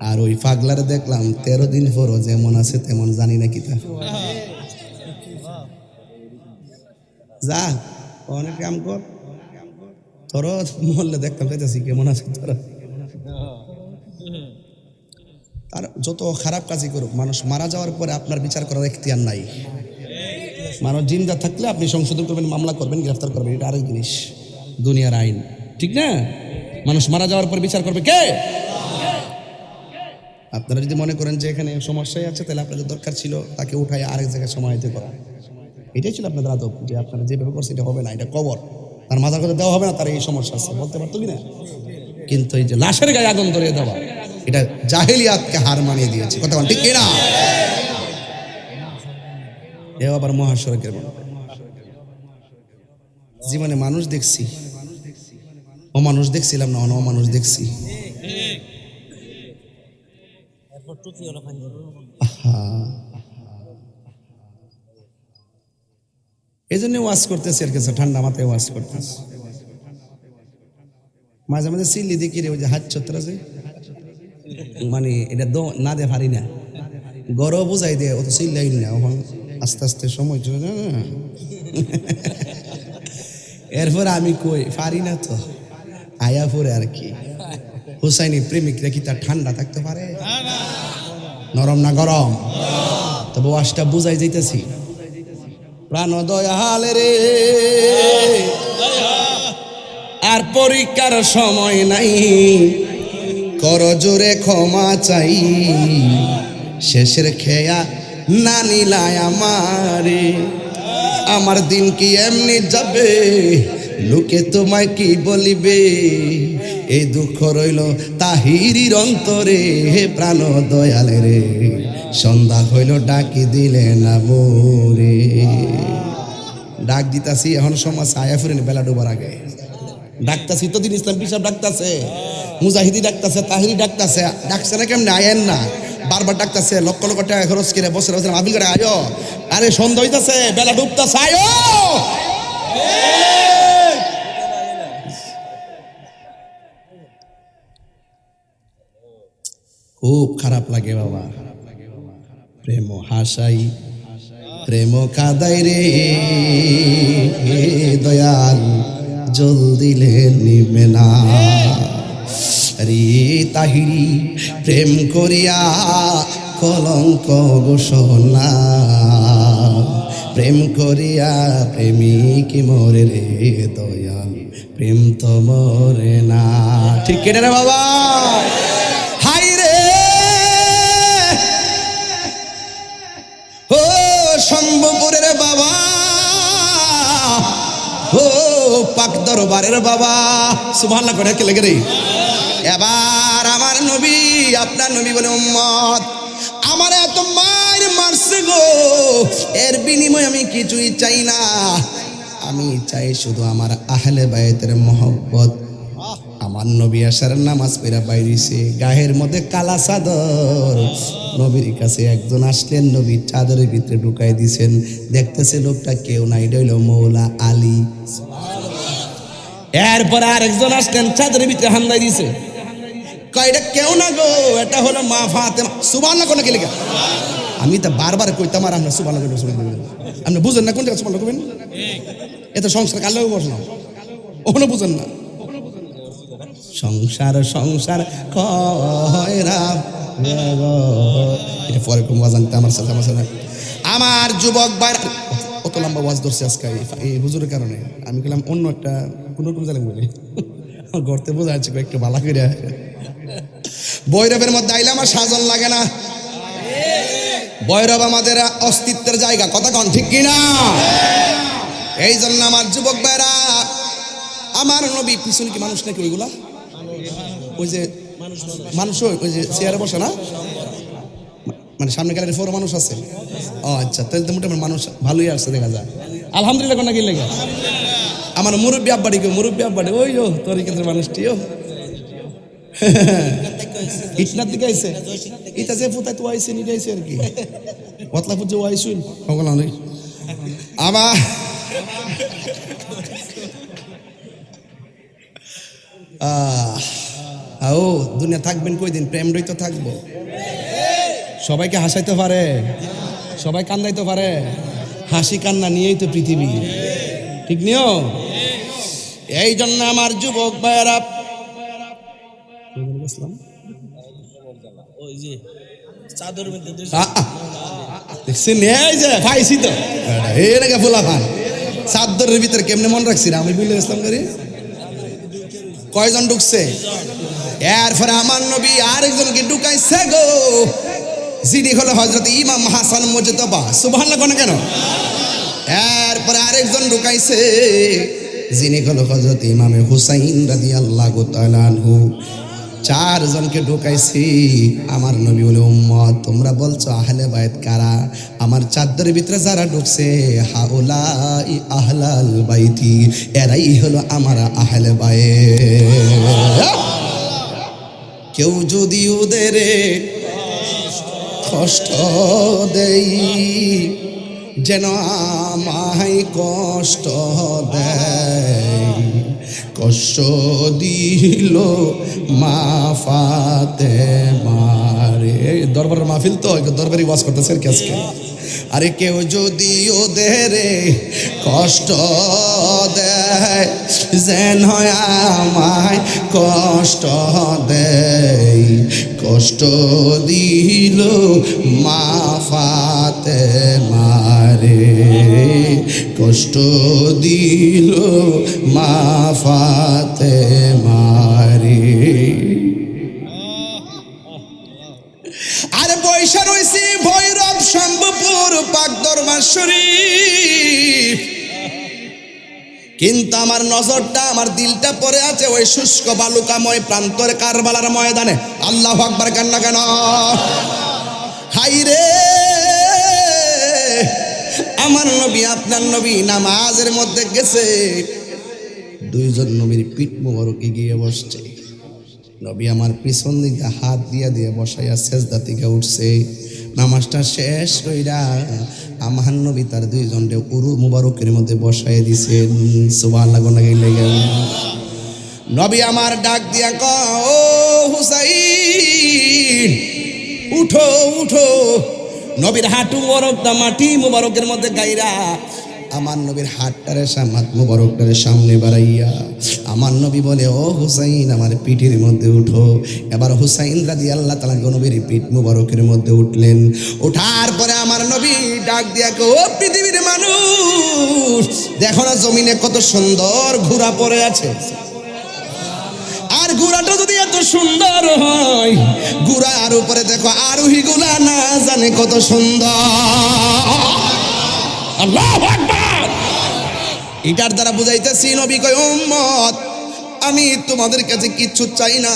আর ওই পাগলারে দেখলাম তেরো দিন পরও যেমন আছে তেমন জানি না কি তা। যা, অনেক কাম কর। তোর মহল্লে দেখতাম কেমন আছে তোরা আর যত খারাপ কাজই করুক, মানুষ মারা যাওয়ার পরে আপনার বিচার করার এখতিয়ার নাই। মানুষ জিন্দা থাকলে আপনি সংশোধন করবেন, মামলা করবেন, গ্রেফতার করবেন, এটা আরেক জিনিস, দুনিয়ার আইন। ঠিক না? মানুষ মারা যাওয়ার পর বিচার করবে কে? আপনারা যদি মনে করেন যে এখানে সমস্যাই আছে তাহলে আপনাদের দরকার ছিল তাকে উঠায় আরেক জায়গায় সমাহিত করা। এটাই ছিল আপনাদের আদব যে আপনারা যেভাবে করছে এটা হবে না এটা কবর। তার মাথার কথা দেওয়া হবে না তার এই সমস্যা আছে। বলতে পারতো কি না কিন্তু এই যে লাশের গায়ে আগুন ধরিয়ে দেওয়া এটা জাহেলিয়াতকে হার মানিয়ে দিয়েছে। কথা বল, ঠিক কিনা? এও আবার মহাসড়কের জীবনে মানুষ দেখছি অমানুষ দেখছিলাম না অমানুষ দেখছি। এই জন্য ওয়াজ করতেছি আর কিছু ঠান্ডা মাথায় ওয়াজ করতেছি। মাঝে মাঝে সিল্লি দেখি রে, ওই যে হাত ছত্র আছে মানে এটা না দে পারি না। গরম বুঝাই দে, অত সিল্লাই না, এখন আস্তে আস্তে সময় চলে না এরপর আমি কই, পারি না তো, আয়া পরে আর কি। হুসাইনি প্রেমিকরা কি তার ঠান্ডা থাকতে পারে? নরম না গরম? তবে ওয়াজটা বুঝাই যাইতেছি প্রাণ দয়াল রে। আর পরীক্ষার সময় নাই। কর জোরে ক্ষমা চাই। শেষের খেয়া না নিলায় আমারে। আমার দিন কি এমনি যাবে? লোকে তোমায় কি বলিবে? এই দুঃখ রইল তাহিরির অন্তরে, হে প্রাণ দয়ালে রে। সন্ধ্যা হইল, ডাকি দিলে না মোরে। ডাক দিতাছি, এখন সমাজ আয়া ফুরেন বেলা ডোবার আগে। ডাকতাছি তো দিন ইসলাম পিসাব ডাকতাছে, মুজাহিদি ডাকতাছে, তাহিরি ডাকতাছে। ডাকছে না কেমনে? আয়েন না। বারবার ডাকতাছে, লক্ষ লক্ষ টাকা খরচ করে বছর বছর মাহফিল করে আয়ো। আরে সন্ধ্যা হইতাছে, বেলা ডুবতাছে, আয়ো! খুব খারাপ লাগে বাবা। প্রেম হাসাই, প্রেম কাদাই রে। দয়াল জল দিলে নিবে না তাহিরি, প্রেম করিয়া কলঙ্ক গোসনা প্রেম করিয়া প্রেমিক মরে রে দয়াল, প্রেম তো মরে না। ঠিক কেটে রে বাবা। ও পাক দরবারের বাবা। সুবহানাল্লাহ করে লেগে রে এবার আমার নবী, আপনার নবী বলে, উম্মত, আমার এত মায়ের মারছে গো। এর বিনিময়ে আমি কিছুই চাই না। আমি চাই শুধু আমার আহলে বায়তের মহব্বত আমার নবী আসার নামাজ পেরা বাইরিছে গায়ের মধ্যে কালা চাদর। নবীর কাছে একজন আসলেন নবীর চাদরের ভিতরে ঢুকাই দিছেন। দেখতেছে লোকটা কেউ নাই ডইল মৌলা আলী। এরপরে আরেকজন আসলেন চাদরের ভিতরে হামদাই দিছে। কয় এটা কেউ না গো এটা হলো মা ফাতে সুবহানাল্লাহ কোন কে লেখা আমি তো বারবার কইতাম আর আমরা সুবহানাল্লাহ কইতাম। আপনি বুঝেন না কোন জায়গা সুবহানাল্লাহ কইবেন? এত সংসার কালেও বসলাম ওখানে বুঝেন না। সংসার সংসার এটা পরে ওয়াজ আমার সাথে আমার সাথে। আমার যুবক ভাই, কত লম্বা ওয়াজ ধরছে আজকে। এই- হুজুরের কারণে। আমি গেলাম অন্য একটা কোন রকম জানেন বলে। গড়তে বোঝা যাচ্ছে একটু ভালো করে বৈরবের মধ্যে আইলে আমার সাজন লাগে না। বৈরব আমাদের অস্তিত্বের জায়গা। কথা কন, ঠিক কিনা এই জন্য আমার যুবক ভাইরা, আমার নবী পিছনে কি মানুষ নাকি ওইগুলা? ওই যে মানুষ ওই যে চেয়ারে বসে না? মানে সামনে গেলে ফোর মানুষ আছে। ও আচ্ছা তাহলে তো মোটামুটি মানুষ ভালোই আসছে, দেখা যায় আলহামদুলিল্লাহ কোন কি লেগে আমার মুরব্বী আব্বাড়ি কেউ মুরব্বী আব্বাড়ি ওই ও তোর ক্ষেত্রে মানুষটিও ইটনার দিকে আইছে? ইটা যে ফুটাই তো আইছে নিতে আইছে আর কি। পতলা ফুটছে, ও আইসুন। সকল অনেক আবার আহ ও দুনিয়া থাকবেন কই দিন প্রেম রই তো থাকব। সবাইকে হাসাইতে পারে? সবাই কান্দাইতে পারে? হাসি কান্না নিয়েই তো পৃথিবী। ঠিক নিও? এই জন্য আমার যুবক ভাইয়েরা দেখছেন? এই যে পাইছি তো। ফুলা চাদরের ভিতরে কেমনে মন রাখছি না আমি বুঝলে ইসলাম করি? কয়জন ঢুকছে? এরপরে আমার নবী আরেকজনকে ঢুকাইছে গো। যিনি হলো হজরত ইমাম হাসান মুজতবা। সুবহান কোন কেন? এরপরে আরেকজন ঢুকাইছে, যিনি হলো হজরত ইমামে হুসাইন রাদি আল্লাহ আনহু। চারজনকে ঢুকাইছি। আমার নবী বলে, উম্মত, তোমরা বলছো আহলে বায়ত কারা? আমার চাদরের ভিতরে যারা ঢুকছে হাউলা আহলাল বাইতি, এরাই হলো আমার আহলে বায়ে কেউ যদি ওদের কষ্ট দেই, যেন আমায় কষ্ট দেয়। কষ্ট দিল মা ফাতে মারে দরবারের মাহফিল তো দরবারি ওয়াজ করতেছে আর কি আরে কেউ যদি ওদের কষ্ট দেয়, যেন আমায় কষ্ট দেয়। কষ্ট দিল মা ফাতে মারে। কষ্ট দিল মা ফাতে মারে কিন্তু আমার নজরটা, আমার দিলটা পড়ে আছে ওই শুষ্ক বালুকাময় প্রান্তরে কারবালার ময়দানে। আল্লাহ আকবার কান্না কেন? হাই রে আমার নবী, আপনার নবী নামাজের মধ্যে গেছে। দুইজন নবীর পিঠ মোবারকে গিয়ে বসছে। নবী আমার পিছন দিকে হাত দিয়া দিয়ে বসাইয়া শেষদা থেকে উঠছে। নামাজটা শেষ কইরা আমার নবী তার দুইজনকে উরু মুবারকের মধ্যে বসাই দিছেন। সুবাহ লাগো না গেলে। গেল নবী আমার ডাক দিয়া ক ও হুসাইন, উঠো উঠো। নবীর হাঁটু দা মাটি মুবারকের মধ্যে গাইরা আমার নবীর হাতটারে সামাত মুবারকটারে সামনে বাড়াইয়া আমার নবী বলে, ও হুসাইন, আমার পিঠের মধ্যে উঠো। এবার হুসাইন রাদি আল্লাহ তালা নবীর পিঠ মুবারকের মধ্যে উঠলেন। ওঠার পরে আমার নবী ডাক দিয়া ও পৃথিবীর মানুষ, দেখো না জমিনে কত সুন্দর ঘোড়া পড়ে আছে। আর গুড়াটা যদি এত সুন্দর হয় গুড়ার উপরে দেখো আরোহী গুলা না জানে কত সুন্দর। আল্লাহু এটার দ্বারা বুঝাইতেছি নবী কয় উম্মত আমি তোমাদের কাছে কিচ্ছু চাই না।